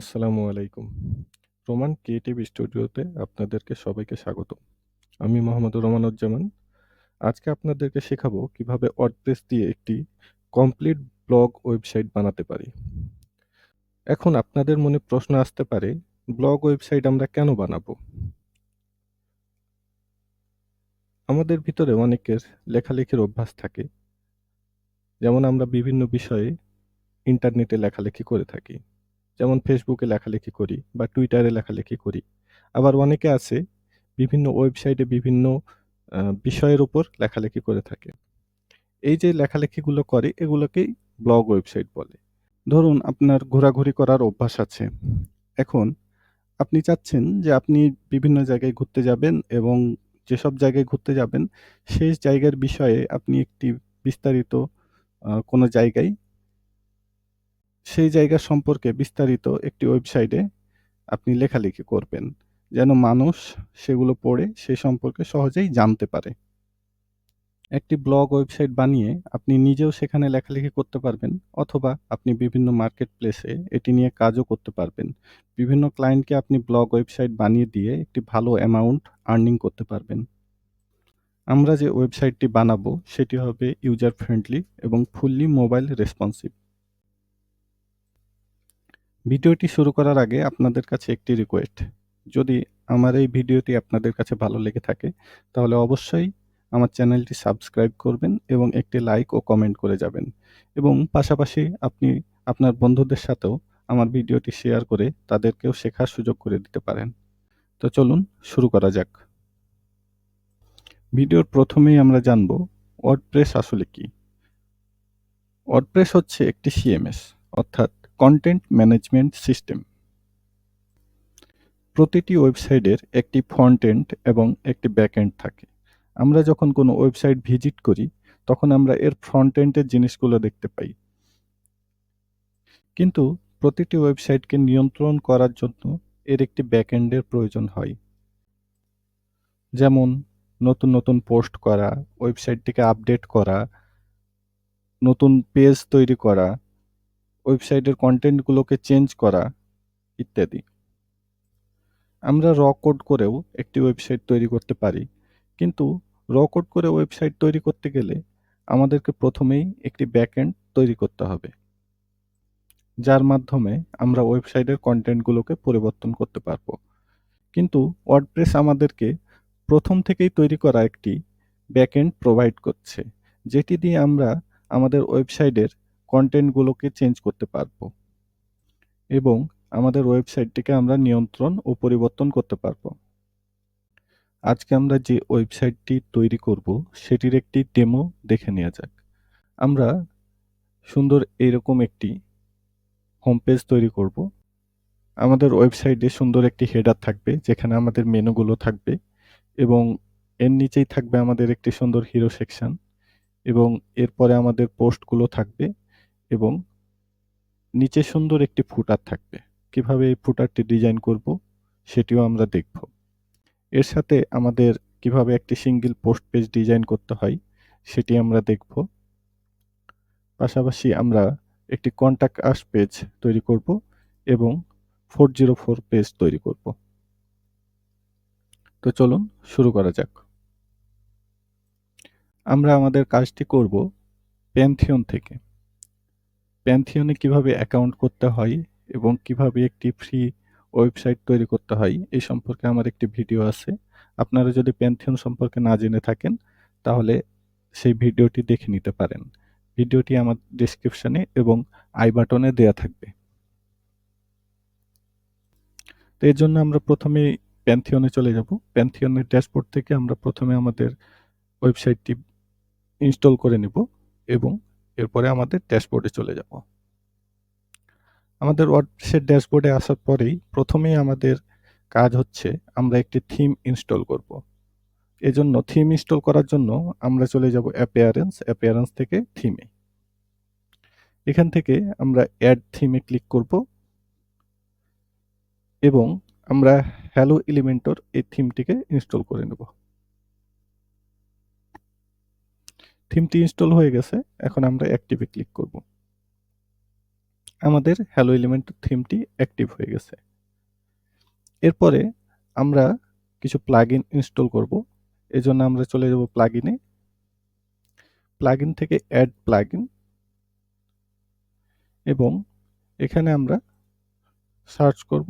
আসসালামু আলাইকুম। Roman creative স্টুডিওতে আপনাদেরকে সবাইকে স্বাগত। আমি মোহাম্মদ রোমানুজ্জামান। আজকে আপনাদেরকে শেখাবো কীভাবে ওয়ার্ডপ্রেস দিয়ে একটি কমপ্লিট ব্লগ ওয়েবসাইট বানাতে পারি। এখন আপনাদের মনে প্রশ্ন আসতে পারে, ব্লগ ওয়েবসাইট আমরা কেন বানাবো? আমাদের ভিতরে অনেকের লেখালেখির অভ্যাস থাকে। যেমন আমরা বিভিন্ন বিষয়ে ইন্টারনেটে লেখালেখি করে থাকি। যেমন ফেসবুকে লেখালেখি করি বা টুইটারে লেখালেখি করি। আবার অনেকে আছে বিভিন্ন ওয়েবসাইটে বিভিন্ন বিষয়ের উপর লেখালেখি করে থাকে। এই যে লেখালেখিগুলো করে, এগুলোকেই ব্লগ ওয়েবসাইট বলে। ধরুন আপনার ঘোরাঘুরি করার অভ্যাস আছে। এখন আপনি চাচ্ছেন যে আপনি বিভিন্ন জায়গায় ঘুরতে যাবেন এবং যেসব জায়গায় ঘুরতে যাবেন সেই জায়গার বিষয়ে আপনি একটি বিস্তারিত কোনো জায়গায় সেই জায়গা সম্পর্কে বিস্তারিত একটি ওয়েবসাইটে আপনি লেখালেখি করবেন। যেন মানুষ সেগুলো পড়ে সে সম্পর্কে সহজেই জানতে পারে। একটি ব্লগ ওয়েবসাইট বানিয়ে আপনি নিজেও সেখানে লেখালেখি করতে পারবেন, অথবা আপনি বিভিন্ন মার্কেট প্লেসে এটি নিয়ে কাজও করতে পারবেন। বিভিন্ন ক্লায়েন্টকে আপনি ব্লগ ওয়েবসাইট বানিয়ে দিয়ে একটি ভালো অ্যামাউন্ট আর্নিং করতে পারবেন। আমরা যে ওয়েবসাইটটি বানাবো, সেটি হবে ইউজার ফ্রেন্ডলি এবং ফুললি মোবাইল রেসপন্সিভ। ভিডিওটি শুরু করার আগে আপনাদের কাছে একটি রিকোয়েস্ট। যদি আমার এই ভিডিওটি আপনাদের কাছে ভালো লেগে থাকে, তাহলে অবশ্যই আমার চ্যানেলটি সাবস্ক্রাইব করবেন এবং একটি লাইক ও কমেন্ট করে যাবেন। এবং পাশাপাশি আপনি আপনার বন্ধুদের সাথেও আমার ভিডিওটি শেয়ার করে তাদেরকেও শেখার সুযোগ করে দিতে পারেন। তো চলুন শুরু করা যাক। ভিডিওর প্রথমেই আমরা জানব ওয়ার্ডপ্রেস আসলে কি? ওয়ার্ডপ্রেস হচ্ছে একটি সিএমএস অর্থাৎ কন্টেন্ট ম্যানেজমেন্ট সিস্টেম। প্রতিটি ওয়েবসাইটের একটি ফ্রন্ট এন্ড এবং একটি ব্যাক এন্ড থাকে। আমরা যখন কোনো ওয়েবসাইট ভিজিট করি তখন আমরা এর ফ্রন্ট এন্ডের জিনিসগুলো দেখতে পাই। কিন্তু প্রতিটি ওয়েবসাইটকে নিয়ন্ত্রণ করার জন্য এর একটি ব্যাক এন্ডের প্রয়োজন হয়। যেমন নতুন, নতুন পোস্ট করা, ওয়েবসাইটটিকে আপডেট করা, নতুন পেজ তৈরি করা, ওয়েবসাইটের কন্টেন্টগুলোকে চেঞ্জ করা ইত্যাদি। আমরা র কোড করেও একটি ওয়েবসাইট তৈরি করতে পারি। কিন্তু র কোড করে ওয়েবসাইট তৈরি করতে গেলে আমাদেরকে প্রথমেই একটি ব্যাকএন্ড তৈরি করতে হবে। যার মাধ্যমে আমরা ওয়েবসাইটের কন্টেন্টগুলোকে পরিবর্তন করতে পারব। কিন্তু ওয়ার্ডপ্রেস আমাদেরকে প্রথম থেকেই তৈরি করা একটি ব্যাকএন্ড প্রোভাইড করছে। যেটি দিয়ে আমরা আমাদের ওয়েবসাইটের কনটেন্টগুলোকে চেঞ্জ করতে পারব। এবং আমাদের ওয়েবসাইটটিকে আমরা নিয়ন্ত্রণ ও পরিবর্তন করতে পারব। আজকে আমরা যে ওয়েবসাইটটি তৈরি করব, সেটির একটি ডেমো দেখে নেওয়া যাক। আমরা সুন্দর এইরকম একটি হোম পেজ তৈরি করব। আমাদের ওয়েবসাইটে সুন্দর একটি হেডার থাকবে, যেখানে আমাদের মেনুগুলো থাকবে এবং এর নিচেই থাকবে আমাদের একটি সুন্দর হিরো সেকশন এবং এরপরে আমাদের পোস্টগুলো থাকবে এবং নিচে সুন্দর একটি ফুটার থাকবে। কীভাবে এই ফুটারটি ডিজাইন করব সেটিও আমরা দেখব। এর সাথে আমাদের কীভাবে একটি সিঙ্গেল পোস্ট পেজ ডিজাইন করতে হয় সেটি আমরা দেখব। পাশাপাশি আমরা একটি কন্টাক্ট আস পেজ তৈরি করব এবং 404 পেজ তৈরি করব। তো চলুন শুরু করা যাক। আমরা আমাদের কাজটি করব প্যান্থিয়ন থেকে। প্যান্থিয়নে কীভাবে অ্যাকাউন্ট করতে হয় এবং কীভাবে একটি ফ্রি ওয়েবসাইট তৈরি করতে হয়, এই সম্পর্কে আমার একটি ভিডিও আছে। আপনারা যদি প্যান্থিয়ন সম্পর্কে না জেনে থাকেন, তাহলে সেই ভিডিওটি দেখে নিতে পারেন। ভিডিওটি আমার ডেসক্রিপশনে এবং আই বাটনে দেয়া থাকবে। তো এর জন্য আমরা প্রথমে প্যান্থিয়নে চলে যাব। প্যান্থিয়নের ড্যাশবোর্ড থেকে আমরা প্রথমে আমাদের ওয়েবসাইটটি ইনস্টল করে নিব এবং এরপরে আমাদের ড্যাশবোর্ডে চলে যাব। আমাদের ওয়ার্ডপ্রেসের ড্যাশবোর্ডে আসার পরেই প্রথমেই আমাদের কাজ হচ্ছে আমরা একটি থিম ইনস্টল করব। এজন্য থিম ইনস্টল করার জন্য আমরা চলে যাব অ্যাপিয়ারেন্স, অ্যাপিয়ারেন্স থেকে থিমে। এখান থেকে আমরা অ্যাড থিমে ক্লিক করব এবং আমরা হ্যালো এলিমেন্টর এই থিমটিকে ইনস্টল করে নেব। থিমটি ইনস্টল হয়ে গেছে, এখন আমরা অ্যাক্টিভে ক্লিক করব। আমাদের হ্যালো এলিমেন্ট থিমটি অ্যাক্টিভ হয়ে গেছে। এরপরে আমরা কিছু প্লাগইন ইনস্টল করব। এজন্য আমরা চলে যাব প্লাগইনে প্লাগইন থেকে অ্যাড প্লাগইন এবং এখানে আমরা সার্চ করব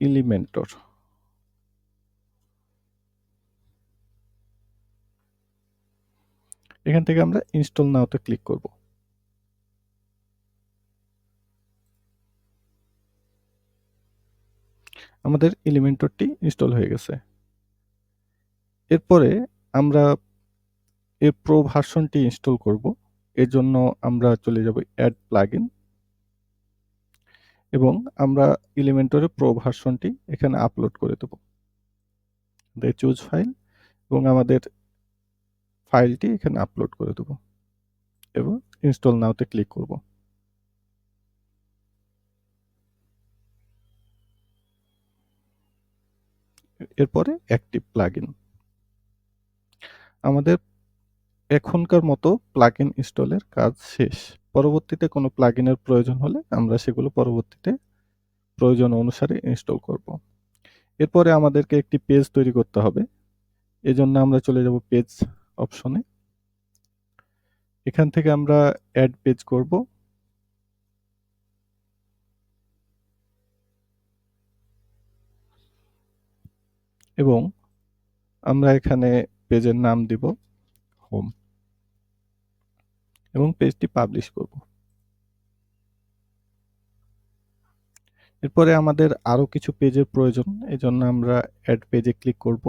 ইলিমেন্টর এখান থেকে আমরা ইনস্টল নাওতে ক্লিক করব। আমাদের এলিমেন্টরটি ইনস্টল হয়ে গেছে। এরপরে আমরা এর প্রো ভার্সনটি ইনস্টল করব। এর জন্য আমরা চলে যাব অ্যাড প্লাগইন এবং আমরা এলিমেন্টরের প্রো ভার্সনটি এখানে আপলোড করে দেব। চুজ ফাইল এবং আমাদের ফাইলটি এখানে আপলোড করে দেব এবং ইনস্টল নাওতে ক্লিক করব। এরপরে অ্যাক্টিভ প্লাগইন আমাদের এখনকার মতো প্লাগইন ইনস্টলের কাজ শেষ। পরবর্তীতে কোনো প্লাগইনের প্রয়োজন হলে আমরা সেগুলো পরবর্তীতে প্রয়োজন অনুসারে ইনস্টল করব। এরপরে আমাদেরকে একটি পেজ তৈরি করতে হবে। এজন্য আমরা চলে যাব পেজ অপশনে এখান থেকে আমরা অ্যাড পেজ করব। এবং আমরা এখানে পেজের নাম দিব হোম এবং পেজটি পাবলিশ করব। এরপরে আমাদের আরও কিছু পেজের প্রয়োজন, এজন্য আমরা অ্যাড পেজে ক্লিক করব।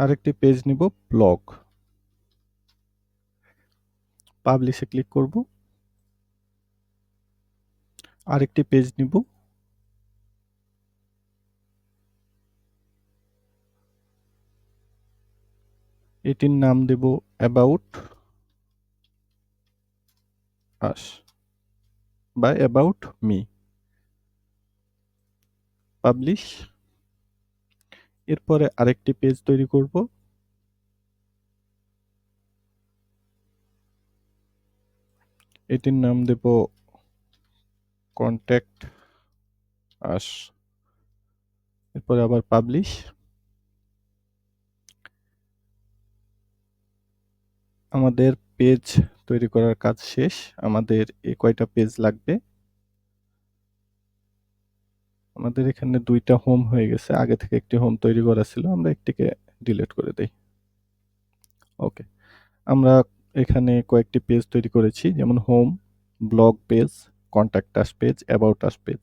আরেকটি পেজ নিব ব্লগ পাবলিশে ক্লিক করব। আরেকটি পেজ নিব। এটির নাম দেব অ্যাবাউট আস বা অ্যাবাউট মি পাবলিশ এরপরে আরেকটি পেজ তৈরি করব। এটির নাম দেব কন্ট্যাক্ট আস এরপরে আবার পাবলিশ আমাদের পেজ তৈরি করার কাজ শেষ। আমাদের এ কয়টা পেজ লাগবে? আমাদের এখানে দুইটা হোম হয়ে গেছে। আগে থেকে একটি হোম তৈরি করা ছিল, আমরা একটিকে ডিলিট করে দেই। ওকে আমরা এখানে কয়েকটি পেজ তৈরি করেছি, যেমন home blog page contact us page about us page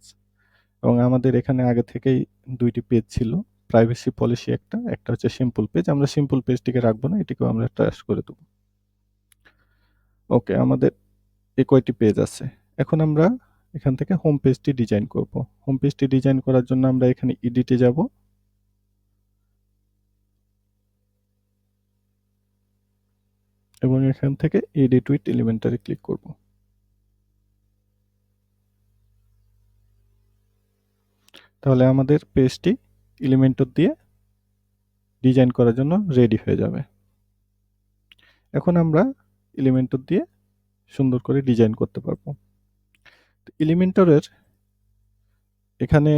এবং আমাদের এখানে আগে থেকেই দুইটি পেজ ছিল প্রাইভেসি পলিসি একটা একটা হচ্ছে সিম্পল পেজ আমরা সিম্পল পেজটিকে রাখব না, এটিকেও আমরা ট্রাশ করে দেবো। ওকে আমাদের এ কয়টি পেজ আছে? এখন আমরা এখান থেকে হোম পেজটি ডিজাইন করব। হোম পেজটি ডিজাইন করার জন্য আমরা এখানে এডিটে যাব। এবং এখান থেকে এডিট উইথ এলিমেন্টারি ক্লিক করব। তাহলে আমাদের পেজটি এলিমেন্টর দিয়ে ডিজাইন করার জন্য রেডি হয়ে যাবে। এখন আমরা এলিমেন্টর দিয়ে সুন্দর করে ডিজাইন করতে পারব। এলিমেন্টরের এখানে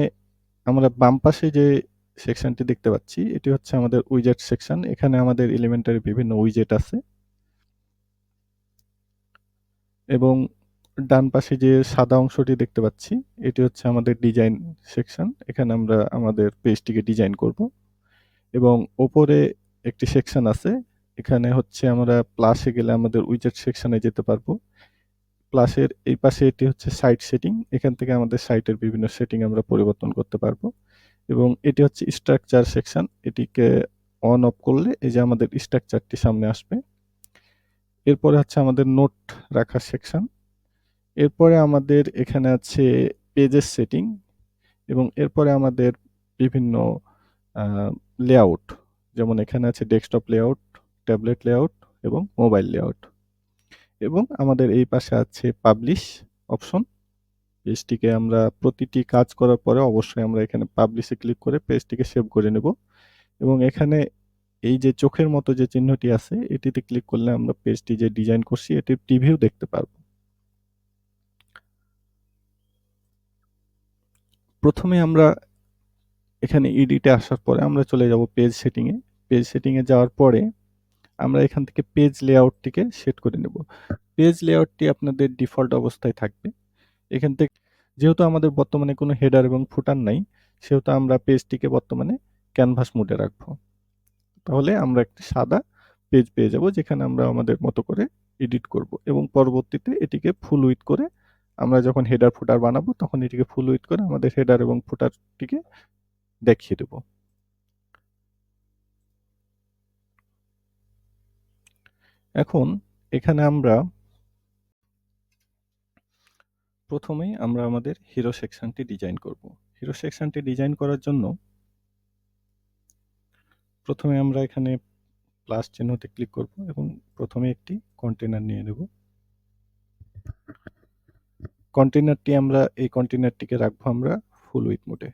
আমরা বাম পাশে যে সেকশনটি দেখতে পাচ্ছি, এটি হচ্ছে আমাদের উইজেট সেকশন এখানে আমাদের এলিমেন্টারি বিভিন্ন উইজেট আছে। এবং ডান পাশে যে সাদা অংশটি দেখতে পাচ্ছি, এটি হচ্ছে আমাদের ডিজাইন সেকশন এখানে আমরা আমাদের পেজটিকে ডিজাইন করব। এবং ওপরে একটি সেকশন আছে। এখানে হচ্ছে আমরা প্লাসে গেলে আমাদের উইজেট সেকশনে যেতে পারব। প্লাসের এই পাশে এটি হচ্ছে সাইট সেটিং এখান থেকে আমাদের সাইটের বিভিন্ন সেটিং আমরা পরিবর্তন করতে পারব। এবং এটি হচ্ছে স্ট্রাকচার সেকশন এটিকে অন অফ করলে এই যে আমাদের স্ট্রাকচারটি সামনে আসবে। এরপরে হচ্ছে আমাদের নোট রাখার সেকশন এরপরে আমাদের এখানে আছে পেজের সেটিং এবং এরপরে আমাদের বিভিন্ন লেআউট যেমন এখানে আছে ডেস্কটপ লেআউট ট্যাবলেট লেআউট এবং মোবাইল লেআউট এবং আমাদের এই পাশে আছে পাবলিশ অপশন পেজটিকে আমরা প্রতিটি কাজ করার পরে অবশ্যই আমরা এখানে পাবলিশে ক্লিক করে পেজটিকে সেভ করে নেব। এবং এখানে এই যে চোখের মতো যে চিহ্নটি আছে, এটিতে ক্লিক করলে আমরা পেজটি যে ডিজাইন করছি, এটির প্রিভিউ দেখতে পারব। প্রথমে আমরা এখানে ইডিটে আসার পরে আমরা চলে যাব পেজ সেটিংয়ে পেজ সেটিংয়ে যাওয়ার পরে আমরা এখান থেকে পেজ লেআউটটিকে সেট করে নেব। পেজ লেআউটটি আপনাদের ডিফল্ট অবস্থায় থাকবে। এখান থেকে যেহেতু আমাদের বর্তমানে কোনো হেডার এবং ফুটার নাই, সেহেতু আমরা পেজটিকে বর্তমানে ক্যানভাস মোডে রাখব। তাহলে আমরা একটি সাদা পেজ পেয়ে যাব, যেখানে আমরা আমাদের মতো করে এডিট করব এবং পরবর্তীতে এটিকে ফুল উইথ করে আমরা যখন হেডার ফুটার বানাবো, তখন এটিকে ফুল উইথ করে আমাদের হেডার এবং ফুটারটিকে দেখিয়ে দেব। এখন এখানে আমরা প্রথমেই আমরা আমাদের হিরো সেকশনটি ডিজাইন করব। হিরো সেকশনটি ডিজাইন করার জন্য প্রথমে আমরা এখানে প্লাস চিহ্নতে ক্লিক করব এবং প্রথমে একটি কন্টেনার নিয়ে নেব। কন্টেনারটি আমরা, এই কন্টেনারটিকে রাখব আমরা ফুল উইথ মোডে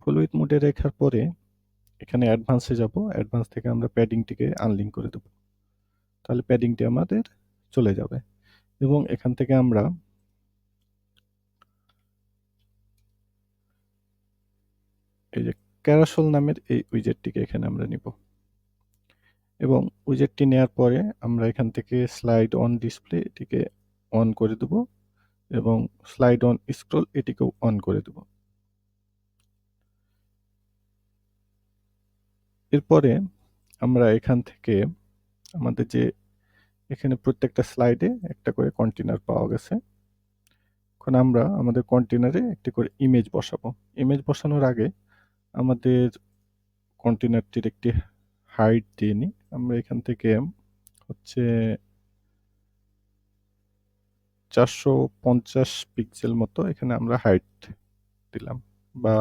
ফুল উইথ মোডে রেখার পরে এখানে অ্যাডভান্সে যাব। অ্যাডভান্স থেকে আমরা প্যাডিংটিকে আনলিঙ্ক করে দেব। তাহলে প্যাডিংটি আমাদের চলে যাবে। এবং এখান থেকে আমরা এই যে ক্যারাসল নামের এই উইজেটটিকে এখানে আমরা নিব। এবং উইজেটটি নেওয়ার পরে আমরা এখান থেকে স্লাইড অন ডিসপ্লে এটিকে অন করে দেব এবং স্লাইড অন স্ক্রল এটিকেও অন করে দেব। এরপরে আমরা এখান থেকে আমাদের যে এখানে প্রত্যেকটা স্লাইডে একটা করে কন্টেনার পাওয়া গেছে। এখন আমরা আমাদের কন্টেনারে একটি করে ইমেজ বসাবো। ইমেজ বসানোর আগে আমাদের কন্টেনারটির একটি হাইট দিয়ে নিই। আমরা এখান থেকে হচ্ছে চারশো পঞ্চাশ পিক্সেল মতো এখানে আমরা হাইট দিলাম বা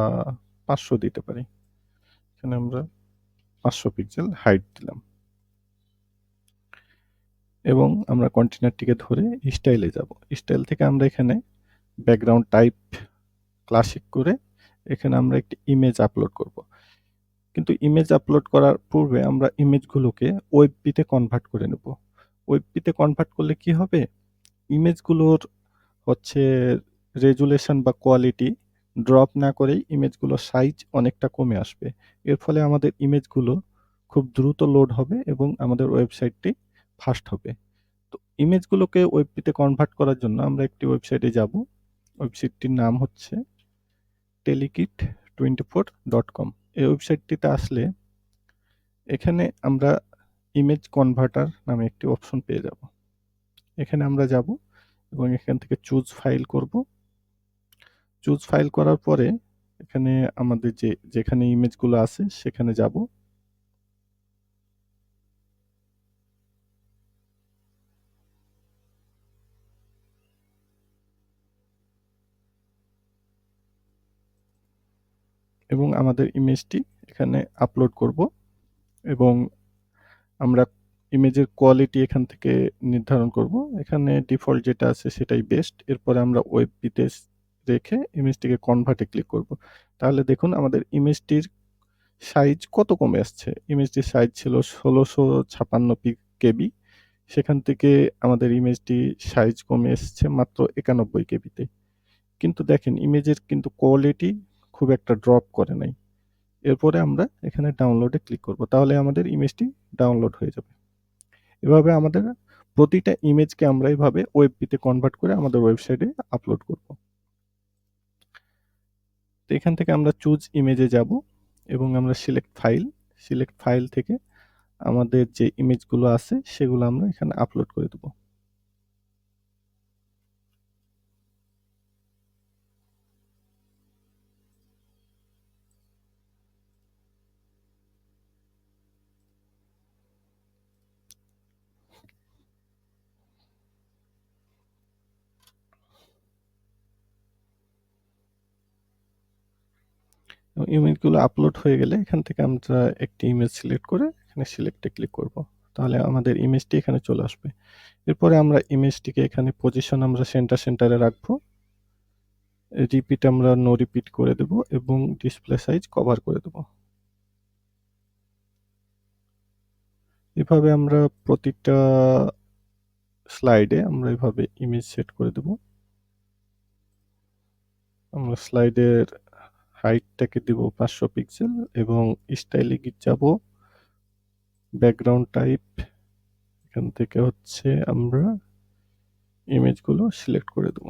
পাঁচশো দিতে পারি। এখানে আমরা পাঁচশো পিক্সেল হাইট দিলাম। এবং আমরা কন্টেনারটিকে ধরে স্টাইলে যাব। স্টাইল থেকে আমরা এখানে ব্যাকগ্রাউন্ড টাইপ ক্লাসিক করে এখানে আমরা একটি ইমেজ আপলোড করব। কিন্তু ইমেজ আপলোড করার পূর্বে আমরা ইমেজগুলোকে ওয়েবপিতে কনভার্ট করে নেব। ওয়েবপিতে কনভার্ট করলে কি হবে? ইমেজগুলোর হচ্ছে রেজুলেশন বা কোয়ালিটি ড্রপ না করেই ইমেজগুলোর সাইজ অনেকটা কমে আসবে। এর ফলে আমাদের ইমেজগুলো খুব দ্রুত লোড হবে এবং আমাদের ওয়েবসাইটটি ফাস্ট হবে। তো ইমেজগুলোকে ওয়েবপিতে কনভার্ট করার জন্য আমরা একটি ওয়েবসাইটে যাব। ওয়েবসাইটটির নাম হচ্ছে Telekit twenty four dot com এই ওয়েবসাইটটিতে আসলে এখানে আমরা ইমেজ কনভার্টার নামে একটি অপশন পেয়ে যাব। এখানে আমরা যাব এবং এখান থেকে চুজ ফাইল করব। চুজ ফাইল করার পরে এখানে আমাদের যে, যেখানে ইমেজগুলো আছে সেখানে যাব। এবং আমাদের ইমেজটি এখানে আপলোড করব এবং আমরা ইমেজের কোয়ালিটি এখান থেকে নির্ধারণ করব। এখানে ডিফল্ট যেটা আছে সেটাই বেস্ট এরপরে আমরা ওয়েব পিতে রেখে ইমেজটিকে কনভার্টে ক্লিক করব। তাহলে দেখুন আমাদের ইমেজটির সাইজ কত কমে আসছে? ইমেজটির সাইজ ছিল ষোলোশো ছাপান্ন পি কেবি। সেখান থেকে আমাদের ইমেজটি সাইজ কমে এসছে মাত্র একানব্বই কেবিতে। কিন্তু দেখেন ইমেজের কিন্তু কোয়ালিটি খুব একটা ড্রপ করে নাই। এরপরে আমরা এখানে ডাউনলোডে ক্লিক করব। তাহলে আমাদের ইমেজটি ডাউনলোড হয়ে যাবে। এভাবে আমাদের প্রতিটা ইমেজকে আমরা এভাবে ওয়েবপিতে কনভার্ট করে আমাদের ওয়েবসাইটে আপলোড করব। তো এখান থেকে আমরা চুজ ইমেজে যাব এবং আমরা সিলেক্ট ফাইল সিলেক্ট ফাইল থেকে আমাদের যে ইমেজগুলো আছে সেগুলো আমরা এখানে আপলোড করে দেবো। ইমেজগুলো আপলোড হয়ে গেলে এখান থেকে আমরা একটি ইমেজ সিলেক্ট করে এখানে সিলেক্টে ক্লিক করব। তাহলে আমাদের ইমেজটি এখানে চলে আসবে। এরপরে আমরা ইমেজটিকে এখানে পজিশন আমরা সেন্টার সেন্টারে রাখব। রিপিট আমরা নো রিপিট করে দেব এবং ডিসপ্লে সাইজ কভার করে দেব। এভাবে আমরা প্রতিটা স্লাইডে আমরা এভাবে ইমেজ সেট করে দেব। আমরা স্লাইডের হাইটটাকে দিব পাঁচশো পিক্সেল এবং স্টাইলে যাব। ব্যাকগ্রাউন্ড টাইপ এখান থেকে হচ্ছে আমরা ইমেজগুলো সিলেক্ট করে দেব।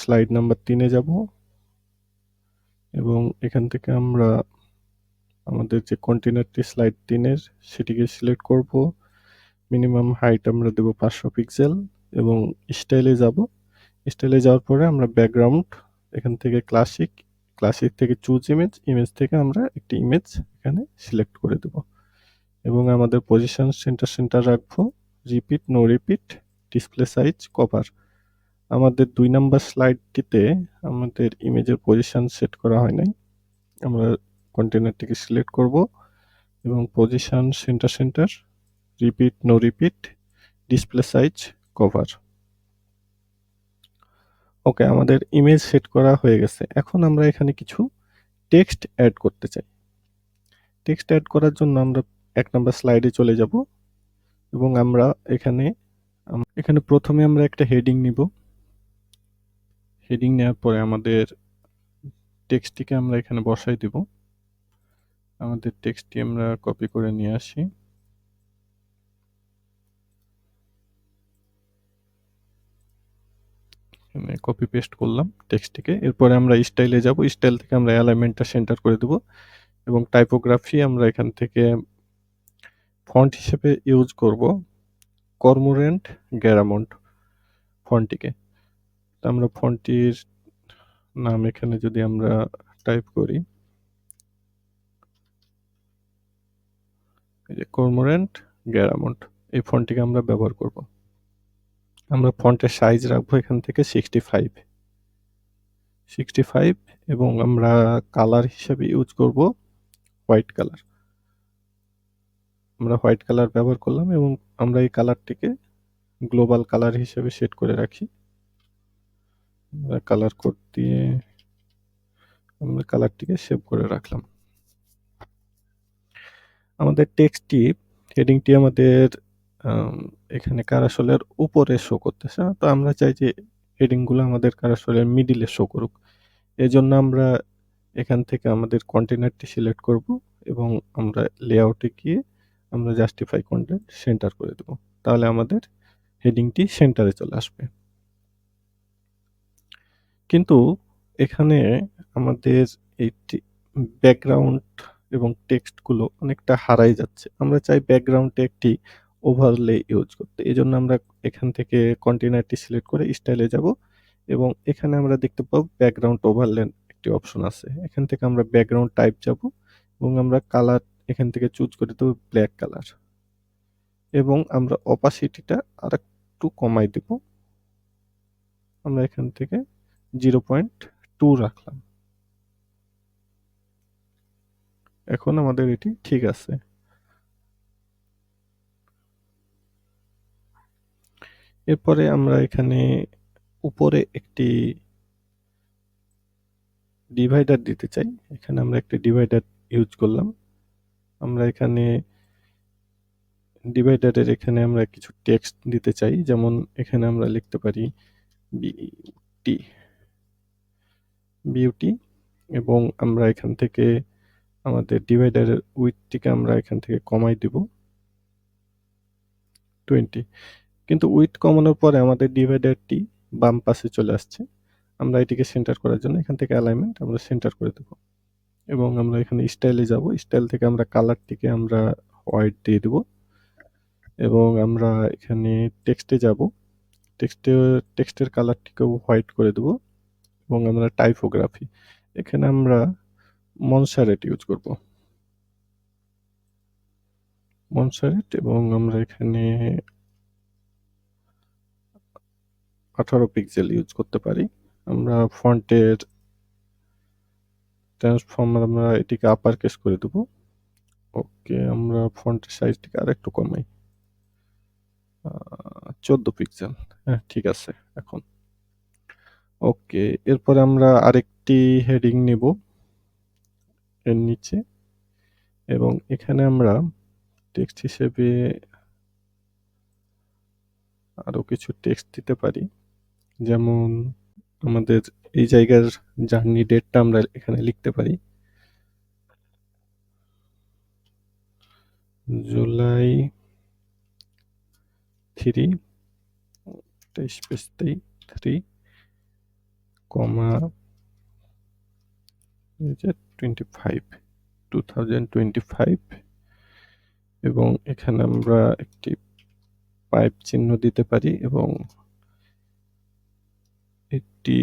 স্লাইড নাম্বার তিনে যাব এবং এখান থেকে আমরা আমাদের যে কন্টেনারটি স্লাইড তিনের, সেটিকে সিলেক্ট করব। মিনিমাম হাইট আমরা দেব পাঁচশো পিক্সেল এবং স্টাইলে যাব। স্টাইলে যাওয়ার পরে আমরা ব্যাকগ্রাউন্ড এখান থেকে ক্লাসিক ক্লাসিক থেকে চুজ ইমেজ ইমেজ থেকে আমরা একটি ইমেজ এখানে সিলেক্ট করে দেব। এবং আমাদের পজিশন সেন্টার সেন্টার রাখব। Repeat no repeat display size cover আমাদের দুই নাম্বার স্লাইডটিতে আমাদের ইমেজের পজিশন সেট করা হয় নাই। আমরা কন্টেনারটিকে সিলেক্ট করব এবং position centre centre repeat no repeat display size cover okay আমাদের ইমেজ সেট করা হয়ে গেছে। এখন আমরা এখানে কিছু টেক্সট অ্যাড করতে চাই। টেক্সট অ্যাড করার জন্য আমরা এক নম্বর স্লাইডে চলে যাব এবং আমরা এখানে এখানে প্রথমে আমরা একটা হেডিং নিব। হেডিং নেওয়ার পরে আমাদের টেক্সটটিকে আমরা এখানে বসাই দিব। আমাদের টেক্সটটি আমরা কপি করে নিয়ে আসি। কপি পেস্ট করলাম টেক্সটটিকে এরপরে আমরা স্টাইলে যাব। স্টাইল থেকে আমরা অ্যালাইনমেন্টটা সেন্টার করে দেব এবং টাইপোগ্রাফি আমরা এখান থেকে ফন্ট হিসেবে ইউজ করব কর্মোরেন্ট গ্যারামন্ট ফন্টটিকে আমরা ফন্টটির নাম এখানে যদি আমরা টাইপ করি কর্মোরেন্ট গ্যারামন্ট এই ফন্টটিকে আমরা ব্যবহার করব। আমরা ফন্টের সাইজ রাখব এখান থেকে সিক্সটি ফাইভ সিক্সটি ফাইভ এবং আমরা কালার হিসেবে ইউজ করব হোয়াইট কালার আমরা হোয়াইট কালার ব্যবহার করলাম এবং আমরা এই কালারটিকে গ্লোবাল কালার হিসেবে সেট করে রাখি। আমরা কালার কোড দিয়ে আমরা কালারটিকে সেভ করে রাখলাম। আমাদের টেক্সটটি হেডিংটি আমাদের এখানে কারাসলের উপরে শো করতেছে। তো আমরা চাই যে হেডিংগুলো আমাদের কারাসলের মিডিলে শো করুক। এজন্য আমরা এখান থেকে আমাদের কন্টেনারটি সিলেক্ট করব এবং আমরা লেআউটে গিয়ে আমরা জাস্টিফাই কন্টেন্ট সেন্টার করে দেব। তাহলে আমাদের হেডিংটি সেন্টারে চলে আসবে। কিন্তু এখানে আমাদের এই ব্যাকগ্রাউন্ড এবং টেক্সটগুলো অনেকটা হারাই যাচ্ছে। আমরা চাই ব্যাকগ্রাউন্ডে একটি ওভারলে ইউজ করতে। এই জন্য আমরা এখান থেকে কন্টেনারটি সিলেক্ট করে স্টাইলে যাব এবং এখানে আমরা দেখতে পাবো ব্যাকগ্রাউন্ড ওভারলে একটি অপশন আছে। এখান থেকে আমরা ব্যাকগ্রাউন্ড টাইপ যাব এবং আমরা কালার এখান থেকে চুজ করে দেবো ব্ল্যাক কালার এবং আমরা অপাসিটিটা আর একটু কমাই দেব। আমরা এখান থেকে জিরো পয়েন্ট টু রাখলাম। এখন আমাদের এটি ঠিক আছে। এরপরে আমরা এখানে উপরে একটি ডিভাইডার দিতে চাই। এখানে আমরা একটি ডিভাইডার ইউজ করলাম। আমরা এখানে ডিভাইডারের এখানে আমরা কিছু টেক্সট দিতে চাই। যেমন এখানে আমরা লিখতে পারি বিউটি বিউটি এবং আমরা এখান থেকে আমাদের ডিভাইডারের উইথটিকে আমরা এখান থেকে কমাই দিব। টোয়েন্টি কিন্তু উইথ কমানোর পরে আমাদের ডিভাইডারটি বাম পাশে চলে আসছে। আমরা এটিকে সেন্টার করার জন্য এখান থেকে অ্যালাইনমেন্ট আমরা সেন্টার করে দেবো। এবং আমরা এখানে স্টাইলে যাব। স্টাইল থেকে আমরা কালারটিকে আমরা হোয়াইট দিয়ে দেব। এবং আমরা এখানে টেক্সটে যাব। টেক্সটে টেক্সটের কালারটিকেও হোয়াইট করে দেব। এবং আমরা টাইপোগ্রাফি এখানে আমরা মনসারেট ইউজ করব। মনসারেট এবং আমরা এখানে আঠারো পিক্সেল ইউজ করতে পারি। আমরা ফন্টের ট্রান্সফর্ম আমরা এটিকে আপার কেস করে দেব। ওকে আমরা ফন্টের সাইজটিকে আর একটু কমাই। চোদ্দ পিক্সেল হ্যাঁ ঠিক আছে, এখন। ওকে এরপরে আমরা আরেকটি হেডিং নিব এর নিচে। এবং এখানে আমরা টেক্সট হিসেবে আরও কিছু টেক্সট দিতে পারি। যেমন আমাদের এই জায়গার জার্নি ডেটটা আমরা এখানে লিখতে পারি। July three three comma twenty five two thousand twenty five এবং এখানে আমরা একটি পাইপ চিহ্ন দিতে পারি এবং একটি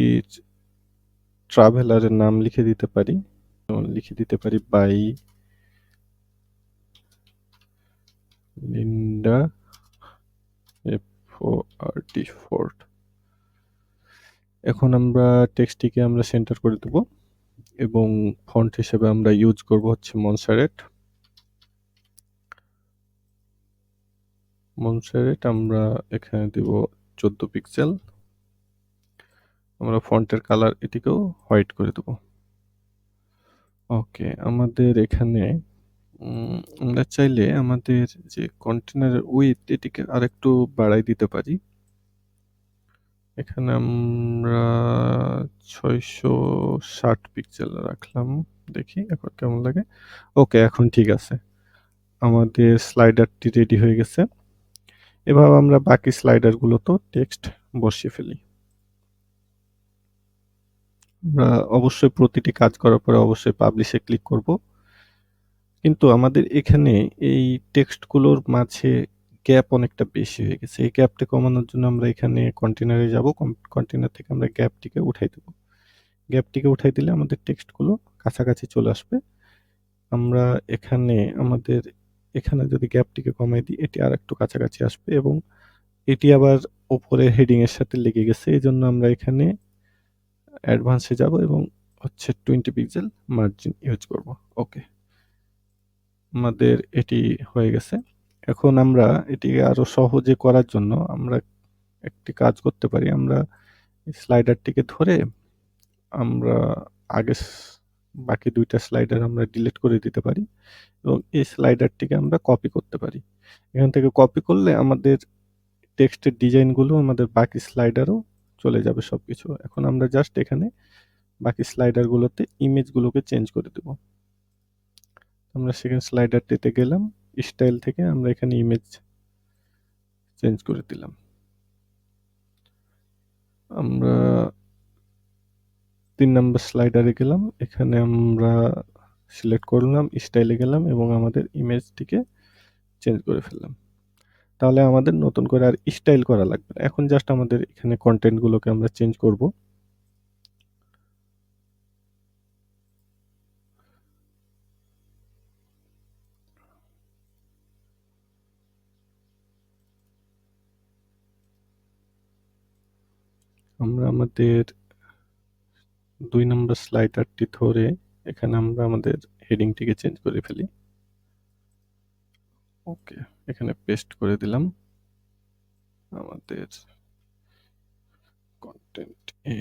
ট্রাভেলারের নাম লিখে দিতে পারি। লিখে দিতে পারি by Linda F O R T fort এখন আমরা টেক্সটটিকে আমরা সেন্টার করে দেব এবং ফন্ট হিসেবে আমরা ইউজ করব হচ্ছে মনসারেট মনসারেট আমরা এখানে দেব চোদ্দ পিক্সেল আমরা ফন্টের কালার এটিকেও হোয়াইট করে দেব। ওকে আমাদের এখানে আমরা চাইলে আমাদের যে কন্টেনারের উইথ এটিকে আরেকটু বাড়াই দিতে পারি। এখানে আমরা ছয়শো ষাট পিক্সেল রাখলাম, দেখি এখন কেমন লাগে। ওকে এখন ঠিক আছে। আমাদের স্লাইডারটি রেডি হয়ে গেছে। এভাবে আমরা বাকি স্লাইডারগুলোতেও টেক্সট বসিয়ে ফেলি। অবশ্যই প্রতিটি কাজ করার পরে অবশ্যই পাবলিশে ক্লিক করব। কিন্তু আমাদের এখানে এই টেক্সটগুলোর মাঝে গ্যাপ অনেকটা বেশি হয়ে গেছে। এই গ্যাপটা কমানোর জন্য আমরা এখানে কন্টেনারে যাব। কন্টেনার থেকে আমরা গ্যাপটিকে উঠাই দেব। গ্যাপটিকে উঠাই দিলে আমাদের টেক্সটগুলো কাছাকাছি চলে আসবে। আমরা এখানে আমাদের, এখানে যদি গ্যাপটিকে কমাই দিই, এটি আর একটু কাছাকাছি আসবে এবং এটি আবার ওপরে হেডিংয়ের সাথে লেগে গেছে। এই জন্য আমরা এখানে অ্যাডভান্সে যাব এবং হচ্ছে টোয়েন্টি পিক্সেল মার্জিন ইউজ করব। ওকে আমাদের এটি হয়ে গেছে। এখন আমরা এটিকে আরও সহজে করার জন্য আমরা একটি কাজ করতে পারি। আমরা স্লাইডারটিকে ধরে আমরা আগে বাকি দুইটা স্লাইডার আমরা ডিলিট করে দিতে পারি এবং এই স্লাইডারটিকে আমরা কপি করতে পারি। এখান থেকে কপি করলে আমাদের টেক্সটের ডিজাইনগুলো আমাদের বাকি স্লাইডারও চলে যাবে সব কিছু এখন আমরা জাস্ট এখানে বাকি স্লাইডারগুলোতে ইমেজগুলোকে চেঞ্জ করে দেব। আমরা সেখানে স্লাইডারটিতে গেলাম স্টাইল থেকে আমরা এখানে ইমেজ চেঞ্জ করে দিলাম। আমরা তিন নম্বর স্লাইডারে গেলাম, এখানে আমরা সিলেক্ট করলাম স্টাইলে গেলাম এবং আমাদের ইমেজটিকে চেঞ্জ করে ফেললাম। তাহলে আমাদের নতুন করে আর স্টাইল করা লাগবে না। এখন জাস্ট আমাদের এখানে কন্টেন্টগুলোকে আমরা চেঞ্জ করব। আমরা আমাদের দুই নম্বর স্লাইডারটি ধরে এখানে আমরা আমাদের হেডিংটিকে চেঞ্জ করে ফেলি। ওকে, এখানে পেস্ট করে দিলাম। আমাদের কন্টেন্ট এ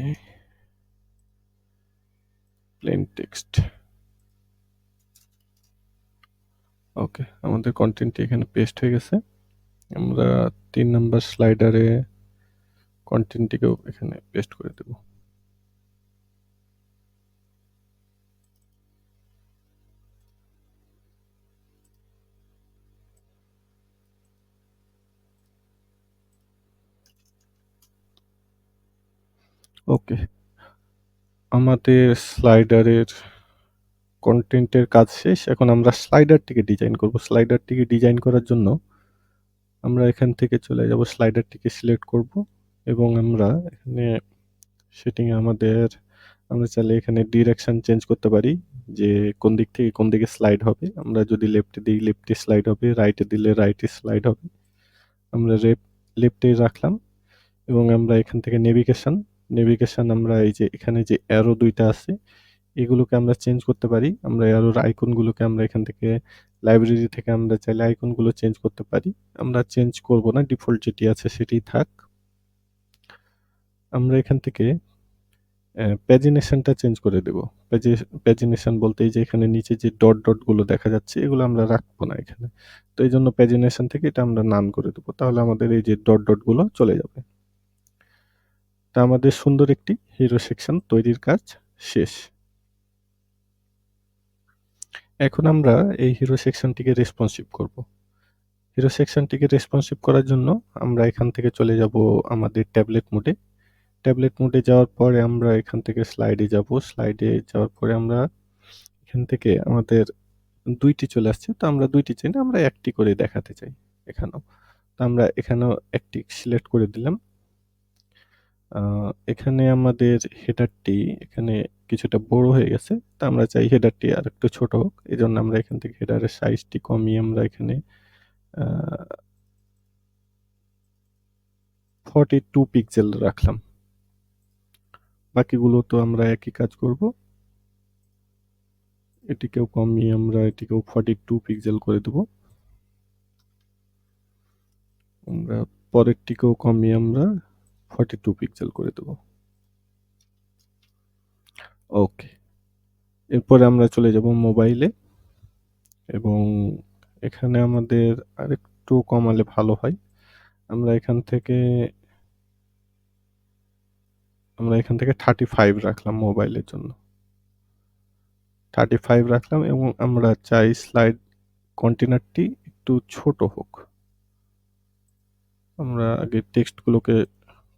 প্লেন টেক্সট ওকে, আমাদের কন্টেন্টটি এখানে পেস্ট হয়ে গেছে। আমরা তিন নম্বর স্লাইডারে কন্টেন্টটিকেও এখানে পেস্ট করে দেব। ওকে আমাদের স্লাইডারের কন্টেন্টের কাজ শেষ। এখন আমরা স্লাইডারটিকে ডিজাইন করব। স্লাইডারটিকে ডিজাইন করার জন্য আমরা এখান থেকে চলে যাব স্লাইডারটিকে সিলেক্ট করব এবং আমরা এখানে সেটিংয়ে আমাদের, আমরা চাইলে এখানে ডিরেকশন চেঞ্জ করতে পারি যে কোন দিক থেকে কোন দিকে স্লাইড হবে। আমরা যদি লেফটে দিই লেফটে স্লাইড হবে রাইটে দিলে রাইটে স্লাইড হবে। আমরা লেফট লেফটে রাখলাম এবং আমরা এখান থেকে নেভিগেশন নেভিগেশন আমরা এই যে এখানে যে অ্যারো দুইটা আছে, এগুলোকে আমরা চেঞ্জ করতে পারি। আমরা অ্যারোর আইকনগুলোকে আমরা এখান থেকে লাইব্রেরি থেকে আমরা চাইলে আইকনগুলো চেঞ্জ করতে পারি। আমরা চেঞ্জ করব না ডিফল্ট যেটি আছে সেটি থাক। আমরা এখান থেকে প্যাজিনেশনটা চেঞ্জ করে দেব। প্যাজিনেশন বলতে এই যে এখানে নিচে যে ডট ডটগুলো দেখা যাচ্ছে, এগুলো আমরা রাখব না এখানে। তো এই জন্য প্যাজিনেশন থেকে এটা আমরা নান করে দেবো। তাহলে আমাদের এই যে ডট ডটগুলো চলে যাবে। তা আমাদের সুন্দর একটি হিরো সেকশন তৈরির কাজ শেষ। এখন আমরা এই হিরো সেকশনটিকে রেসপন্সিভ করব। হিরো সেকশনটিকে রেসপন্সিভ করার জন্য আমরা এখান থেকে চলে যাব আমাদের ট্যাবলেট মোডে ট্যাবলেট মোডে যাওয়ার পরে আমরা এখান থেকে স্লাইডে যাব। স্লাইডে যাওয়ার পরে আমরা এখান থেকে আমাদের দুইটি চলে আসছে। তো আমরা দুইটি চাই না আমরা একটি করে দেখাতে চাই এখানেও। তো আমরা এখানেও একটি সিলেক্ট করে দিলাম। এখানে আমাদের হেডারটি এখানে কিছুটা বড় হয়ে গেছে, তো আমরা চাই হেডারটি আর একটু ছোট হোক। এই জন্য আমরা এখান থেকে হেডারের সাইজটি কমিয়ে আমরা এখানে ফর্টি টু পিক্সেল রাখলাম। বাকিগুলো তো আমরা একই কাজ করব। এটিকেও কমিয়ে আমরা এটিকেও ফর্টি টু পিক্সেল করে দেব। আমরা পরেরটিকেও কমিয়ে আমরা ফর্টি টু পিক্সেল করে দেব। ওকে এরপরে আমরা চলে যাব মোবাইলে এবং এখানে আমাদের আরেকটু কমালে ভালো হয়। আমরা এখান থেকে, আমরা এখান থেকে থার্টি ফাইভ রাখলাম মোবাইলের জন্য। থার্টি ফাইভ রাখলাম এবং আমরা চাই স্লাইড কন্টেনারটি একটু ছোট হোক। আমরা আগে টেক্সটগুলোকে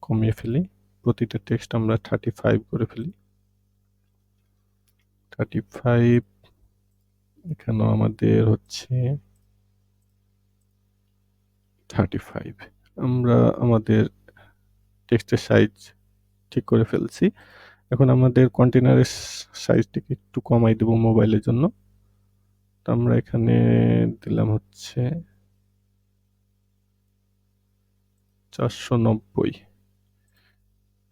কমিয়ে ফেলি। প্রতিটা টেক্সট আমরা থার্টি ফাইভ করে ফেলি। থার্টি ফাইভ এখানেও আমাদের হচ্ছে থার্টি ফাইভ আমরা আমাদের টেক্সটের সাইজ ঠিক করে ফেলছি। এখন আমাদের কন্টেনারের সাইজটিকে একটু কমাই দেব মোবাইলের জন্য। তো আমরা এখানে দিলাম হচ্ছে চারশো নব্বই।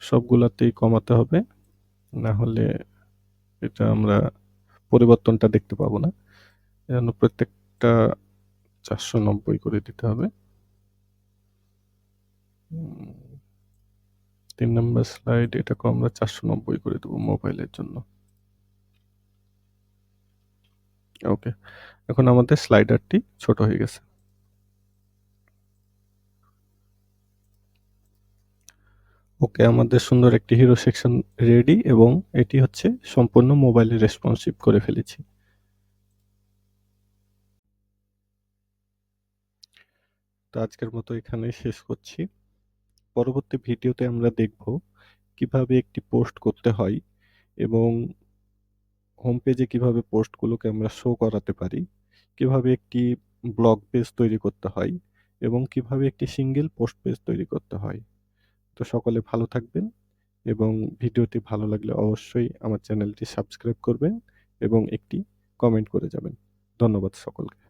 সবগুলাতেই কমাতে হবে। না হলে এটা আমরা পরিবর্তনটা দেখতে পাবো না। এজন্য প্রত্যেকটা চারশো নব্বই করে দিতে হবে। তিন নম্বর স্লাইড এটাকে আমরা চারশো নব্বই করে দেবো মোবাইলের জন্য। ওকে, এখন আমাদের স্লাইডারটি ছোট হয়ে গেছে। ওকে, আমাদের সুন্দর একটি হিরো সেকশন রেডি এবং এটি হচ্ছে সম্পূর্ণ মোবাইলে রেসপন্সিভ করে ফেলেছি। তো আজকের মতো এখানে শেষ করছি। পরবর্তী ভিডিওতে আমরা দেখব কীভাবে একটি পোস্ট করতে হয় এবং হোম পেজে কীভাবে পোস্টগুলোকে আমরা শো করাতে পারি, কীভাবে একটি ব্লগ পেজ তৈরি করতে হয় এবং কীভাবে একটি সিঙ্গেল পোস্ট পেজ তৈরি করতে হয়। তো সকলে ভালো থাকবেন এবং ভিডিওটি ভালো লাগলে অবশ্যই আমার চ্যানেলটি সাবস্ক্রাইব করবেন এবং একটি কমেন্ট করে যাবেন। ধন্যবাদ সকলকে।